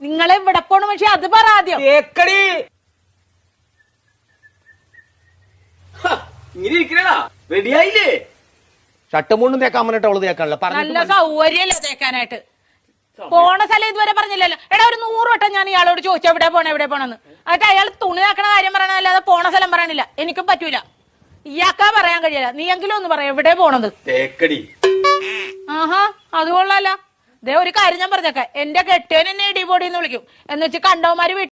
നിങ്ങളെ ഇവിടെ പോണ പക്ഷെ അത് പറ ആദ്യം. കേക്കടി. ഇങ്ങനെ ഇരിക്കണടാ. റെഡിയായില്ലേ? ഷർട്ട് മുണ്ടും തേക്കാൻ പറഞ്ഞിട്ട് അവൾ തേക്കാനുള്ള നല്ല പറഞ്ഞു. തേക്കാനായിട്ട്? പോണ സ്ഥലം ഇതുവരെ പറഞ്ഞില്ലല്ലോ. എടാ ഒരു നൂറ് വട്ടം ഞാൻ ഇയാളോട് ചോദിച്ചു എവിടെ പോണ എവിടെ പോണെന്ന്? എന്നിട്ട് അയാൾ തുണി ആക്കണ കാര്യം പറയണല്ലാതെ പോണ സ്ഥലം പറയണില്ല. എനിക്കും പറ്റൂല. ഇയാക്കാ പറയാൻ കഴിയില്ല. നീയെങ്കിലും ഒന്ന് പറയാം എവിടെ പോണത്? തേക്കടി. ആഹാ അത് കൊള്ളാലോ. ദേ ഒരു കാര്യം ഞാൻ പറഞ്ഞേക്കാം. എന്റെ കെട്ടിയൻ എന്നെ ഇടിപൊടി എന്ന് വിളിക്കും. എന്ന് വെച്ച് കണ്ടവന്മാര് വീട്ടിൽ